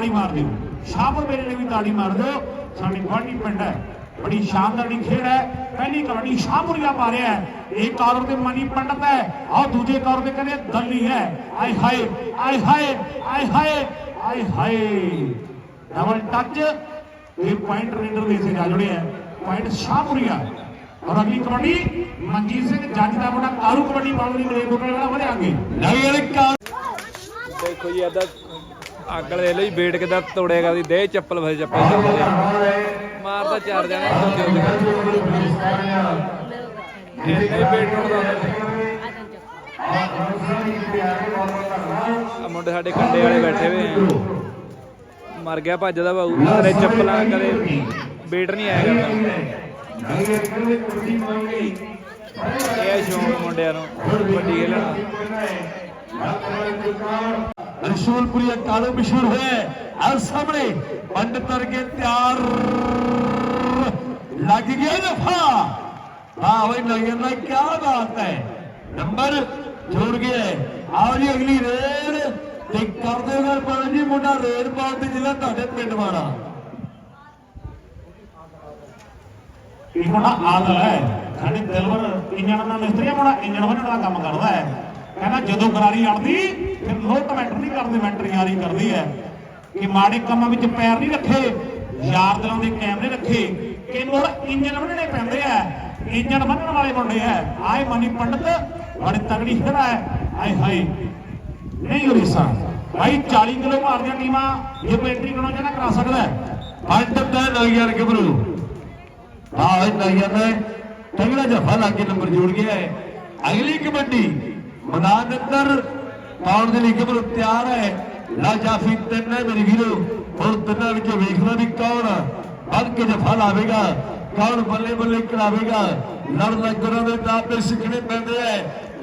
ਤਾੜੀ ਮਾਰ ਦਿਓ। ਸ਼ਾਹਪੁਰ ਮੇਲੇ ਨੇ ਵੀ ਤਾੜੀ ਮਾਰ ਦਿਓ। ਸਾਡੀ ਗਵਾਂਢੀ ਪਿੰਡ ਹੈ। ਬੜੀ ਸ਼ਾਨਦਾਰ ਦੀ ਖੇਡ ਹੈ। ਪਹਿਲੀ ਕਬੱਡੀ ਸ਼ਾਹਪੁਰੀਆ ਪਾ ਰਿਹਾ ਹੈ। ਇਹ ਕਾਰੋਂ ਤੇ ਮਨੀ ਪੰਡਤ ਹੈ। ਆਹ ਦੂਜੇ ਕਾਰੋਂ ਤੇ ਕਹਿੰਦੇ ਦੱਲੀ ਹੈ। ਆਏ ਹਾਏ ਆਏ ਹਾਏ ਆਏ ਹਾਏ ਆਏ ਹਾਏ। ਡਬਲ ਟੱਚ ਇਹ ਪੁਆਇੰਟ ਰੇਡਰ ਦੇ ਸੇ ਜਾ ਜੁੜੇ ਹੈ। ਪੁਆਇੰਟ ਸ਼ਾਹਪੁਰੀਆ। ਔਰ ਅਗਲੀ ਕਬੱਡੀ ਮਨਜੀਤ ਸਿੰਘ ਜੱਜ ਦਾ ਮੁੰਡਾ ਕਾਰੂ ਕਬੱਡੀ ਲਈ ਮਲੇ ਕੋਟੇ ਵਾਲਾ ਵਧਿਆ ਅੱਗੇ ਨਗਰ ਕਾ ਦੇਖੋ ਜੀ ਏਦਾਂ ਆਕਲ ਦੇ ਲਈ ਵੇਟ ਕਿਦਾਂ ਤੋੜੇਗਾ ਦੀ ਦੇ ਚੱਪਲ ਫਸੇ ਚੱਪਲ ਚੱਪਲ ਮਾਰਦਾ ਚਾਰ ਜਣੇ ਦੂਜੇ ਉੱਤੇ ਇਹ ਵੇਟ ਤੋੜਦਾ ਮੁੰਡੇ ਸਾਡੇ ਕੰਡੇ ਵਾਲੇ ਬੈਠੇ ਹੋਏ ਆ। ਮਰ ਗਿਆ ਭੱਜਦਾ ਬਾਊ ਤੇਰੇ ਚੱਪਲਾਂ, ਕਦੇ ਵੇਟ ਨਹੀਂ ਆਇਆ ਕਰਦਾ। ਇਹ ਆ ਸ਼ੌਂਕ ਮੁੰਡਿਆਂ ਨੂੰ, ਵੱਡੀ ਖੇਲਣਾ ਰਸੂਲਪੁਰੀ ਕਾਲੋ ਮਸ਼ਹੂਰ ਹੋਇਆ ਹੈ। ਆਹ ਸਾਹਮਣੇ ਪੰਡਤ ਵਰਗੇ ਤਿਆਰ ਲੱਗ ਗਿਆ ਜਫਾ ਵਾਹ ਓਏ ਨਗਰ ਨਾ ਕੀ ਬਾਤ ਹੈ। ਨੰਬਰ ਜੋੜ ਗਿਆ ਆਓ ਜੀ, ਅਗਲੀ ਰੇਡ ਤੇ ਕਰਦੇ ਗੱਲ ਪਾਣ ਜੀ, ਮੁੰਡਾ ਰੇਡ ਪਾਉਣ ਤੇ ਜ਼ਿਲ੍ਹਾ ਤੁਹਾਡੇ ਪਿੰਡ ਵਾਲਾ। ਇਹ ਮੁੰਡਾ ਆਦਲ ਹੈ। ਸਾਡੇ ਦਿਲਵਰ, ਇੰਜਣ ਦਾ ਮਿਸਤਰੀ ਹੈ, ਮੁੰਡਾ ਇੰਜਣ ਬਣਨ ਦਾ ਕੰਮ ਕਰਦਾ ਹੈ। ਕਹਿੰਦਾ ਜਦੋਂ ਗਰਾਰੀ ਅੜਦੀ, ਫਿਰ ਨੋ ਕਮੈਂਟ ਨਹੀਂ ਕਰਦੇ ਮੈਂਟਰੀ ਯਾਰੀ ਕਰਦੀ ਹੈ ਕਿ ਮਾੜੇ ਕੰਮਾਂ ਵਿੱਚ ਪੈਰ ਨਹੀਂ ਰੱਖੇ, ਯਾਰ ਦਿਲਾਂ ਦੇ ਕੈਮਰੇ ਰੱਖੇ, ਕਿ ਮੁੜ ਇੰਜਣ ਬਣਨੇ ਪੈਂਦੇ ਆ, ਇੰਜਣ ਬੰਨਣ ਵਾਲੇ ਮੁੰਡੇ ਆ। ਆਏ ਮਨੀ ਪੰਡਤ ਬੜੀ ਤਗੜੀ ਖੜਾ ਹੈ, ਆਏ ਹਾਏ, ਨਹੀਂ ਉਰੀਸਾ ਭਾਈ 40 ਕਿਲੋ ਭਾਰ ਦੀਆਂ ਟੀਮਾਂ ਇਹ ਕੋਈ ਐਂਟਰੀ ਕਰਨਾ ਚਾਹਨਾ ਕਰਾ ਸਕਦਾ ਹੈ। ਪੰਡਤ ਦਾ ਗੱਭਰੂ ਆਹ ਨਗਰ ਨੇ ਤਗੜਾ ਜਫਾ ਲਾ ਕੇ ਨੰਬਰ ਜੋੜ ਗਿਆ ਹੈ। ਅਗਲੀ ਕਬੱਡੀ ਮੈਦਾਨ ਅੰਦਰ ਪਾਉਣ ਦੇ ਲਈ ਗੱਭਰੂ ਤਿਆਰ ਹੈ। ਲਾ ਜਾਫੀ ਤਿੰਨ ਹੈ ਮੇਰੇ ਵੀਰੋ। ਹੁਣ ਤਿੰਨਾਂ ਵਿੱਚੋਂ ਵੇਖਣਾ ਵੀ ਕੌਣ ਵੱਧ ਕੇ ਜਫਾ ਲਾਵੇਗਾ। ਕੌਣ ਬੱਲੇ ਬੱਲੇ ਕਰਾਵੇਗਾ। ਲੜ ਲੱਗਰਾਂ ਦੇ ਦਾਪੇ ਸਿੱਖਣੇ ਪੈਂਦੇ ਐ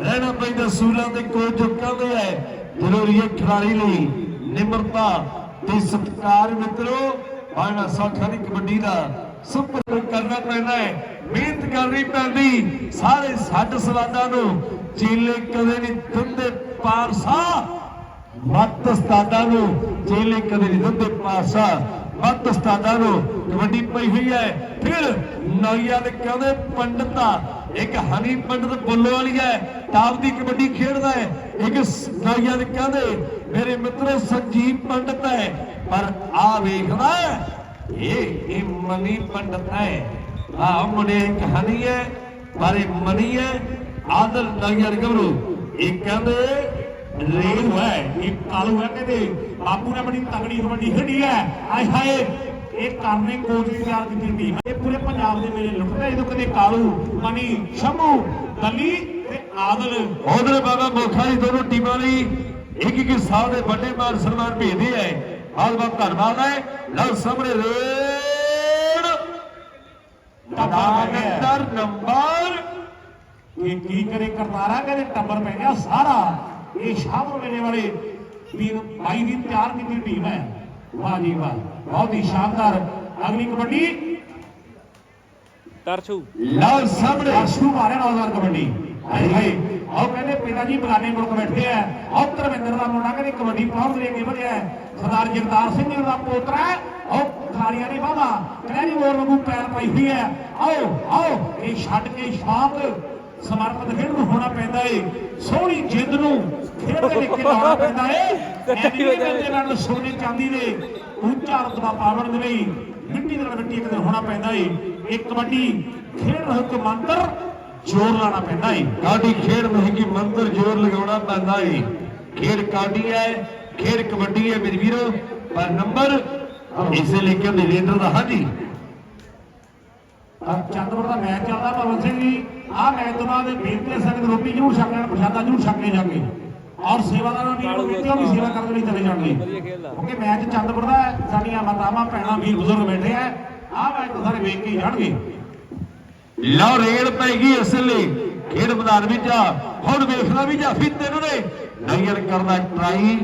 ਰਹਿਣਾ ਪੈਂਦਾ ਸੂਲਾਂ ਦੇ ਕੋਲ ਝੁਕਾਉਂਦੇ ਐ ਜ਼ਰੂਰੀ ਹੈ ਖਿਡਾਰੀ ਲਈ ਨਿਮਰਤਾ ਤੇ ਸਤਿਕਾਰ ਮਿੱਤਰੋ। ਬਾਣਾ ਸੌਖਾ ਨਹੀਂ ਕਬੱਡੀ ਦਾ ਸੁਪਰ ਕਰਨਾ ਪੈਂਦਾ ਹੈ। ਮਿਹਨਤ ਕਰਨੀ ਪੈਂਦੀ। ਸਾਰੇ ਸੱਟ ਸਵਾਦਾਂ ਨੂੰ ਚੇਲੇ ਕਦੇ ਨਹੀਂ ਦਿੰਦੇ ਪਾਰਸਾ। ਮੱਤ ਉਸਤਾਦਾਂ ਨੂੰ ਚੇਲੇ ਕਦੇ ਨਹੀਂ ਦਿੰਦੇ ਪਾਸਾ ਮੱਤ ਉਸਤਾਦਾਂ ਨੂੰ ਕਬੱਡੀ ਪਈ ਹੋਈ ਹੈ। ਫਿਰ ਨੌਈਆ ਦੇ ਕਹਿੰਦੇ, ਪੰਡਤਾ ਇੱਕ ਹਨੀ ਪੰਡਤ ਬੁੱਲੋ ਵਾਲੀ ਹੈ ਟਾਪ ਦੀ ਕਬੱਡੀ ਖੇਡਦਾ ਹੈ। ਇੱਕ ਸ- ਦੇ ਕਹਿੰਦੇ, ਮੇਰੇ ਮਿੱਤਰ ਸੰਜੀਵ ਪੰਡਤ ਹੈ, ਪਰ ਆ ਵੇਖਦਾ ਇਹ ਇਹ ਮਨੀ ਪੰਡਤ ਹੈ। ਆ ਮੁੰਡੇ ਇੱਕ ਹਨੀ ਹੈ, ਪਰ ਇਹ ਮਨੀ ਹੈ ਆਦਲ ਨੌਈਆ ਦੇ ਗੱਭਰੂ ਇਹ ਕਹਿੰਦੇ ਰੇਲ ਹੈ ਇਹ ਕਾਲੂ ਹੈ ਕਹਿੰਦੇ। ਬਾਪੂ ਨੇ ਬੜੀ ਤਗੜੀ ਕਬੱਡੀ ਖੇਡੀ ਹੈ। ਆਏ ਹਾਏ ਇਹ ਕਰਨੇ ਕੋਚ ਦੀ ਤਿਆਰ ਕੀਤੀ ਟੀਮ ਇਹ ਪੂਰੇ ਪੰਜਾਬ ਦੇ ਮੇਲੇ ਲੁੱਟਦਾ ਜਦੋਂ ਕਦੇ ਕਾਲੂ। ਮਨੀ ਸ਼ੰਭੂ ਦਲੀ ਤੇ ਆਦਲ। ਉਧਰ ਬਾਬਾ ਮੋਖਾ ਦੀ ਦੋਨੋਂ ਟੀਮਾਂ ਲਈ ਇੱਕ ਇੱਕ ਸਾਲ ਦੇ ਵੱਡੇ ਮਾਨ ਸਨਮਾਨ ਭੇਜਦੇ ਐ ਬਹੁਤ ਬਹੁਤ ਧੰਨਵਾਦ ਹੈ। ਲਓ ਸਾਹਮਣੇ ਰੇਡ ਨੰਬਰ ਇਹ ਕੀ ਕਰੇ? ਕਰਤਾਰਾ ਕਹਿੰਦੇ ਟੱਬਰ ਪੈ ਗਿਆ ਸਾਰਾ। ਇਹ ਸ਼ਾਹਪੁਰ ਮੇਲੇ ਵਾਲੇ ਵੀਰ ਬਾਈ ਦੀ ਤਿਆਰ ਕੀਤੀ ਟੀਮ ਹੈ। ਵਾਹ ਜੀ ਵਾਹ। ਬਹੁਤ ਹੀ ਸ਼ਾਨਦਾਰ। ਅਗਲੀ ਕਬੱਡੀ। ਤਰਛੂ ਲਓ ਸਾਹਮਣੇ। ਅਸ਼ੂ ਮਾਰੇ ਨੌਜਵਾਨ ਕਬੱਡੀ। ਹਾਏ ਹਾਏ। ਆਹ ਕਹਿੰਦੇ ਪਿਤਾ ਜੀ ਬਗਾਨੇ ਮੁਲਕ ਬੈਠੇ ਆ। ਆਹ ਧਰਮਿੰਦਰ ਦਾ ਮੁੰਡਾ ਕਹਿੰਦੇ ਕਬੱਡੀ ਬਹੁਤ ਲੈ ਕੇ ਵਧਿਆ। ਸਰਦਾਰ ਜਗਤਾਰ ਸਿੰਘ ਜੀ ਦਾ ਪੋਤਰਾ ਹੈ। ਆਹ ਖਾਲੀਆਂ ਨੇ ਬਾਬਾ ਕਹਿੰਦੀ ਮੋਰ ਵਾਂਗੂ ਪੈਰ ਪਾਈ ਹੋਈ ਹੈ। ਆਓ ਆਓ। ਇਹ ਛੱਡ ਕੇ ਸ਼ਾਂਤ ਸਮਰਪਿਤ ਖੇਡ ਨੂੰ ਹੋਣਾ ਪੈਂਦਾ ਏ। ਸੋਹਣੀ ਜਿੱਦ ਨੂੰ ਖੇਡ ਦੇ ਵਿੱਚ ਲਾਉਣਾ ਪੈਂਦਾ ਏ। ਐਨੀ ਬੰਦੇ ਨਾਲ ਸੋਨੇ ਚਾਂਦੀ ਦੇ ਉੱਚਾ ਰਤਬਾ ਪਾਵਣ ਦੇ ਲਈ ਮਿੱਟੀ ਦੇ ਨਾਲ ਮਿੱਟੀ ਇੱਕ ਦਿਨ ਹੋਣਾ ਪੈਂਦਾ ਏ। ਇਹ ਕਬੱਡੀ ਖੇਡ ਰਹੋ ਕਿ ਮੰਤਰ ਜ਼ੋਰ ਲਾਣਾ ਪੈਂਦਾ ਏ। ਕਾਡੀ ਖੇਡ ਮਹਿੰਗੀ ਮੰਦਰ ਜ਼ੋਰ ਲਗਾਉਣਾ ਪੈਂਦਾ ਏ। ਖੇਡ ਕਾਡੀ ਹੈ ਖੇਡ ਕਬੱਡੀ ਹੈ ਮੇਰੇ ਵੀਰੋ। ਪਰ ਨੰਬਰ ਇਸੇ ਲੈ ਕੇ ਦੇ ਲੀਡਰ ਦਾ ਹਾਂਜੀ। ਚੰਦਪੁਰ ਦਾ ਮੈਚ ਚੱਲਦਾ ਭਗਵੰਤ ਸਿੰਘ ਜੀ। ਮੈਚ ਤੋਂ ਬਾਅਦ ਬੇਨਤੀ ਸੰਗਤ ਰੋਟੀ ਜ਼ਰੂਰ ਛਕਣਾ ਪ੍ਰਸ਼ਾਦਾ ਜ਼ਰੂਰ ਛਕ ਕੇ ਜਾਗੇ ਔਰ ਸੇਵਾਦਾਰਾਂ ਵੀ ਉਹ ਵੀ ਸੇਵਾ ਕਰਨ ਲਈ ਚਲੇ ਜਾਣਗੇ। ਕਿਉਂਕਿ ਮੈਚ ਚੰਦਪੁਰ ਦਾ ਹੈ, ਸਾਡੀਆਂ ਮਾਤਾਵਾਂ ਭੈਣਾਂ ਵੀਰ ਬਜ਼ੁਰਗ ਬੈਠੇ ਆ। ਆਹ ਮੈਚ ਤਾਂ ਸਾਰੇ ਵੇਖ ਕੇ ਜਾਣਗੇ। ਲਓ ਰੇਡ ਪੈ ਗਈ ਇਸ ਲਈ। ਖੇਡ ਮੈਦਾਨ ਵਿੱਚ ਆ ਹੁਣ ਵੇਖਣਾ ਵੀ ਜਾਫੀ ਤੈਨੂੰ ਨੇ। ਨਗਰ ਕਰਦਾ ਟਰਾਈ।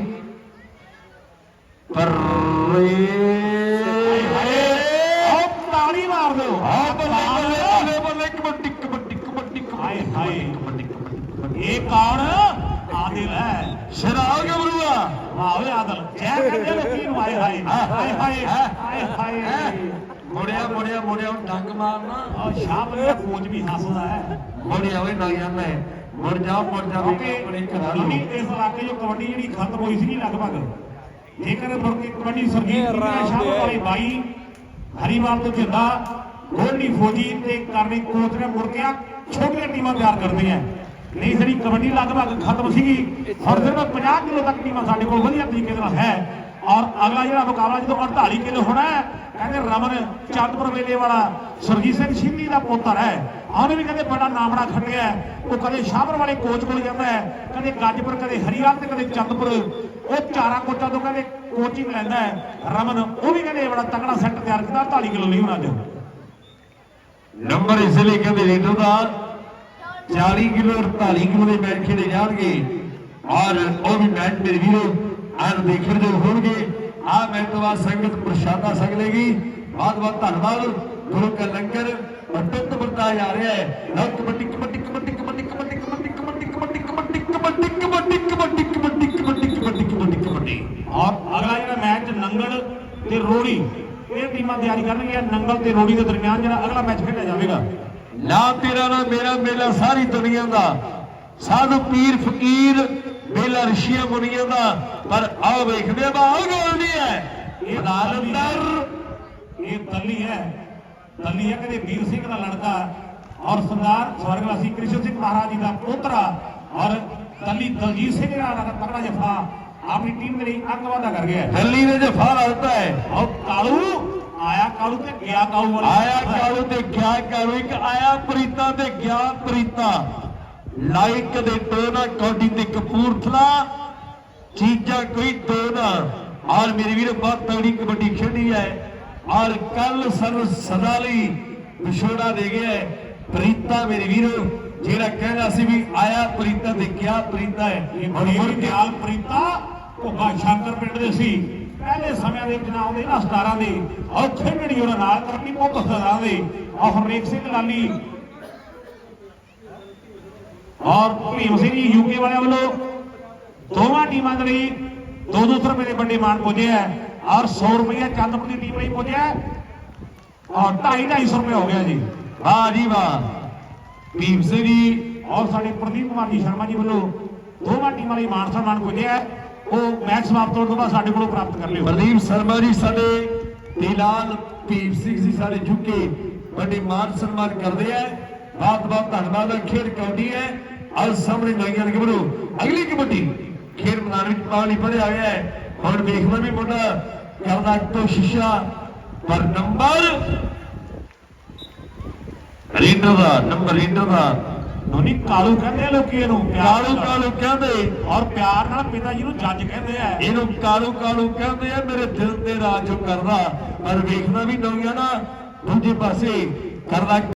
ਪਰ ਆਹ ਤਾੜੀ ਮਾਰ ਦਿਓ। ਆ ਬੱਲੇ ਕਬੱਡੀ ਕਬੱਡੀ ਕਬੱਡੀ ਹਾਏ ਹਾਏ ਕਬੱਡੀ ਕਬੱਡੀ ਇਹ ਕੌਣ? ਆਦਿਲ ਹੈ ਸ਼ਰਾਬ ਗਬਰੂਆ ਓਏ ਆਦਲ ਜੈ ਕਹਿੰਦੇ ਲੋਕੀ ਨੂੰ ਆਏ ਹਾਏ ਹਾਏ। ਹਾਏ ਹਾਏ। ਹਾਏ। ਮੁੜਿਆ ਮੁੜਿਆ ਮੁੜਿਆ ਹੁਣ ਡੰਗ ਮਾਰਨਾ। ਆ ਸ਼ਾਮ ਦਾ ਕੋਚ ਵੀ ਹੱਸਦਾ ਹੈ। ਮੁੜਿਆ ਓਏ ਨਾ ਜਾਂਦਾ ਮੁੜ ਜਾ ਮੁੜ ਜਾ ਆਪਣੇ ਘਰਾਂ ਨੂੰ। ਇਸ ਇਲਾਕੇ 'ਚ ਕਬੱਡੀ ਜਿਹੜੀ ਖਤਮ ਹੋਈ ਸੀ ਲਗਭਗ। ਜੇਕਰ ਮੁੜ ਕੇ ਕਬੱਡੀ ਸਰਜੀਤ ਸਿੰਘ ਸ਼ਾਮ ਵਾਲੀ ਬਾਈ ਹਰੀਵਾਲ ਤੋਂ ਜਿੰਦਾ ਗੋਲਡੀ ਫੌਜੀ ਤੇ ਕਰਨੀ ਕੋਚ ਨੇ ਮੁੜ ਕੇ ਆ ਛੋਟੀਆਂ ਟੀਮਾਂ ਤਿਆਰ ਕਰਦੀਆਂ। ਨਹੀਂ, ਜਿਹੜੀ ਕਬੱਡੀ ਲਗਭਗ ਖਤਮ ਸੀਗੀ, ਹੁਣ ਸਿਰਫ 50 ਕਿਲੋ ਤੱਕ ਟੀਮਾਂ ਸਾਡੇ ਕੋਲ ਵਧੀਆ ਤਰੀਕੇ ਨਾਲ ਹੈ। ਔਰ ਅਗਲਾ ਜਿਹੜਾ ਮੁਕਾਬਲਾ ਜਦੋਂ 48 ਕਿਲੋ ਹੋਣਾ ਹੈ, ਕਹਿੰਦੇ ਰਮਨ ਚੰਦਪੁਰ ਵੇਲੇ ਵਾਲਾ ਸਰਜੀਤ ਸਿੰਘ ਸ਼ਿੰਦੀ ਦਾ ਪੁੱਤਰ ਹੈ। ਉਹਨੇ ਵੀ ਕਹਿੰਦੇ ਬੜਾ ਨਾਮੜਾ ਖੱਟਿਆ ਉਹ ਕਦੇ ਸ਼ਾਹਪੁਰ ਵਾਲੇ ਕੋਚ ਕੋਲ ਜਾਂਦਾ ਹੈ, ਕਦੇ ਗੱਜਪੁਰ, ਕਦੇ ਹਰੀਵਾਲ ਤੇ ਕਦੇ ਚੰਦਪੁਰ। ਉਹ ਚਾਰਾਂ ਕੋਚਾਂ ਤੋਂ ਕਹਿੰਦੇ ਕੋਚਿੰਗ ਲੈਂਦਾ ਹੈ। ਰਮਨ ਉਹ ਵੀ ਕਹਿੰਦੇ ਬੜਾ ਤਕੜਾ ਸੈੱਟ ਤਿਆਰ ਕੀਤਾ 48 ਕਿਲੋ ਲਈ ਹੁਣ ਅੱਜ। ਨੰਬਰ ਇਸ ਲਈ ਕਹਿੰਦੇ ਲੀਡਰ ਦਾ 40 ਕਿਲੋ 48 ਕਿਲੋ ਦੇ ਮੈਚ ਖੇਡੇ ਜਾਣਗੇ ਔਰ ਉਹ ਵੀ ਮੈਚ ਮੇਰੇ ਵੀਰੋ ਆਨ ਦੇਖਣ ਦੇ ਹੋਣਗੇ ਆ ਮੈਚ ਤੋਂ ਬਾਅਦ ਸੰਗਤ ਪ੍ਰਸ਼ਾਦਾ ਛਕ ਲੇਗੀ ਬਹੁਤ ਬਹੁਤ ਧੰਨਵਾਦ ਗੁਰੂ ਕਾ ਲੰਗਰ ਅਟੁੱਟ ਵਰਤਾ ਜਾ ਰਿਹਾ ਹੈ ਲਓ ਕਬੱਡੀ ਕਬੱਡੀ ਕਬੱਡੀ ਕਬੱਡੀ ਕਬੱਡੀ ਕਬੱਡੀ ਕਬੱਡੀ ਕਬੱਡੀ ਕਬੱਡੀ ਕਬੱਡੀ ਕਬੱਡੀ ਕਬੱਡੀ ਕਬੱਡੀ ਕਬੱਡੀ ਕਬੱਡੀ ਕਬੱਡੀ ਕਬੱਡੀ ਔਰ ਅਗਲਾ ਜਿਹੜਾ ਮੈਚ ਨੰਗਲ ਤੇ ਰੋੜੀ ਇਹ ਟੀਮਾਂ ਤਿਆਰੀ ਕਰਨਗੀਆਂ ਨੰਗਲ ਤੇ ਰੋੜੀ ਦੇ ਦਰਮਿਆਨ ਜਿਹੜਾ ਅਗਲਾ ਮੈਚ ਖੇਡਿਆ ਜਾਵੇਗਾ ਨਾ ਤੇਰਾ ਨਾ ਮੇਰਾ ਮੇਲਾ ਸਾਰੀ ਦੁਨੀਆ ਦਾ। ਸਾਧੂ ਪੀਰ ਫਕੀਰ ਮੇਲਾ ਰਸ਼ੀਆ ਮੁਨੀਆਂ ਦਾ। ਪਰ ਆਓ ਵੇਖਦੇ ਆ ਬਾਹਰ ਗੋਲ ਨਹੀਂ ਹੈ। ਇਹ ਮੈਦਾਨ ਅੰਦਰ ਇਹ ਤੱਲੀ ਹੈ। ਤੱਲੀ ਹੈ ਕਦੇ ਵੀਰ ਸਿੰਘ ਦਾ ਲੜਕਾ ਔਰ ਸਰਦਾਰ ਸਵਰਗਵਾਸੀ ਕ੍ਰਿਸ਼ਨ ਸਿੰਘ ਮਹਾਰਾਜ ਜੀ ਦਾ ਪੋਤਰਾ। ਔਰ ਤੱਲੀ ਦਲਜੀਤ ਸਿੰਘ ਦਾ ਨਾਲ ਤਕੜਾ ਜਫਾ। ਆਪਣੀ ਟੀਮ ਦੇ ਲਈ ਅੱਗ ਵਾਧਾ ਕਰ ਗਿਆ। ਦਿੱਲੀ ਨੇ ਜਫਾ ਲਾਤਾ ਹੈ। ਔਰ ਕਾਲੂ ਕਾਲੂ ਤੇ ਗਿਆ ਕਾਲੂ ਵਾਲਾ। ਆਇਆ ਕਾਲੂ ਤੇ ਗਿਆ ਕਾਲੂ ਇੱਕ ਆਇਆ ਪ੍ਰੀਤਾ ਤੇ ਗਿਆ ਪ੍ਰੀਤਾ। ਲਾਈਕ ਦੇ ਟੋਨਾ ਕੌਡੀ ਤੇ ਕਪੂਰਥਲਾ। ਚੀਜ਼ਾਂ ਕੋਈ ਦੋ ਨਾ। ਔਰ ਮੇਰੇ ਵੀਰ ਬਹੁਤ ਤਗੜੀ ਕਬੱਡੀ ਖੇਡੀ ਹੈ। ਔਰ ਕੱਲ ਸਰ ਸਦਾ ਲਈ ਵਿਛੋੜਾ ਦੇ ਗਿਆ। ਪ੍ਰੀਤਾ ਮੇਰੇ ਵੀਰ ਜਿਹੜਾ ਕਹਿੰਦਾ ਸੀ ਵੀ ਆਇਆ ਪ੍ਰੀਤਾ ਤੇ ਗਿਆ ਪ੍ਰੀਤਾ ਹੈ। ਇਹ ਹੁਣ ਮੁੜ ਬੜੀ ਕੇ ਦਿਆਲ ਪ੍ਰੀਤਾ ਘੁੱਗਾ ਸ਼ੰਕਰ ਪਿੰਡ ਦੇ ਸੀ। ਪਹਿਲੇ ਸਮਿਆਂ ਦੇ ਵਿੱਚ ਨਾ ਆਉਂਦੇ ਨਾ ਸਟਾਰਾਂ ਦੇ ਔਰ ਖੇਡਣੀ ਉਹਨਾਂ ਨਾਲ ਕਰਨੀ ਬਹੁਤ ਸਟਾਰਾਂ ਦੇ। ਔਰ ਹਰਨੇਕ ਸਿੰਘ ਲਾਲੀ ਔਰ ਭੀਮ ਸਿੰਘ ਜੀ ਯੂਕੇ ਵਾਲਿਆਂ ਵੱਲੋਂ ਦੋਵਾਂ ਟੀਮਾਂ ਦੇ ਲਈ 2-2 ਰੁਪਏ ਦੇ ਵੱਡੇ ਮਾਨ ਪੁੱਜੇ ਹੈ ਔਰ 100 ਰੁਪਏ ਚੰਦਪੁਰ ਦੀ ਟੀਮ ਲਈ ਪੁੱਜਿਆ। ਔਰ 2.5 ਰੁਪਏ ਹੋ ਗਿਆ ਜੀ। ਵਾਹ ਜੀ ਵਾਹ। ਭੀਮ ਸਿੰਘ ਜੀ। ਔਰ ਸਾਡੇ ਪ੍ਰਦੀਪ ਕੁਮਾਰ ਜੀ ਸ਼ਰਮਾ ਜੀ ਵੱਲੋਂ ਦੋਵਾਂ ਟੀਮਾਂ ਲਈ ਮਾਨ ਸਨਮਾਨ ਪੁੱਜਿਆ। ਉਹ ਮੈਚ ਸਮਾਪਤ ਹੋਣ ਤੋਂ ਬਾਅਦ ਸਾਡੇ ਕੋਲੋਂ ਪ੍ਰਾਪਤ ਕਰ ਲਿਓ। ਪ੍ਰਦੀਪ ਸ਼ਰਮਾ ਜੀ, ਸਾਡੇ ਦੀਲਾਲ ਭੀਮ ਸਿੰਘ ਜੀ ਸਾਡੇ ਝੁਕੇ ਵੱਡੇ ਮਾਨ ਸਨਮਾਨ ਕਰਦੇ ਆ। ਬਹੁਤ ਬਹੁਤ ਧੰਨਵਾਦ ਖੇਡ ਕੌਡੀ ਹੈ। ਅੱਜ ਸਾਹਮਣੇ ਨੌਜਵਾਨ ਗੱਭਰੂ ਅਗਲੀ ਕਬੱਡੀ ਖੇਡ ਮੈਦਾਨ ਵਿੱਚ ਪਾਣੀ ਭਰਿਆ ਹੋਇਆ ਹੈ। ਹੁਣ ਵੇਖਣਾ ਵੀ ਮੁੰਡਾ ਕਰਦਾ ਕੋਸ਼ਿਸ਼ਾ ਪਰ ਨੰਬਰ ਰੀਡਰ ਦਾ, ਨੰਬਰ ਰੀਡਰ ਦਾ। ਨੋਨੀ ਕਾਲੂ ਕਹਿੰਦੇ ਆ ਲੋਕੀ ਇਹਨੂੰ ਪਿਆਰ ਕਾਲੂ ਨਾਲ। ਕਾਲੂ ਕਹਿੰਦੇ। ਔਰ ਪਿਆਰ ਨਾਲ ਪਿਤਾ ਜੀ ਨੂੰ ਜੱਜ ਕਹਿੰਦੇ ਆ। ਇਹਨੂੰ ਕਾਲੂ ਕਾਲੂ ਕਹਿੰਦੇ ਆ ਮੇਰੇ ਦਿਲ ਤੇ ਰਾਜ ਉਹ ਕਰਦਾ। ਪਰ ਵੇਖਣਾ ਵੀ ਨੌਜਵਾਨ ਦੂਜੇ ਪਾਸੇ ਕਰਦਾ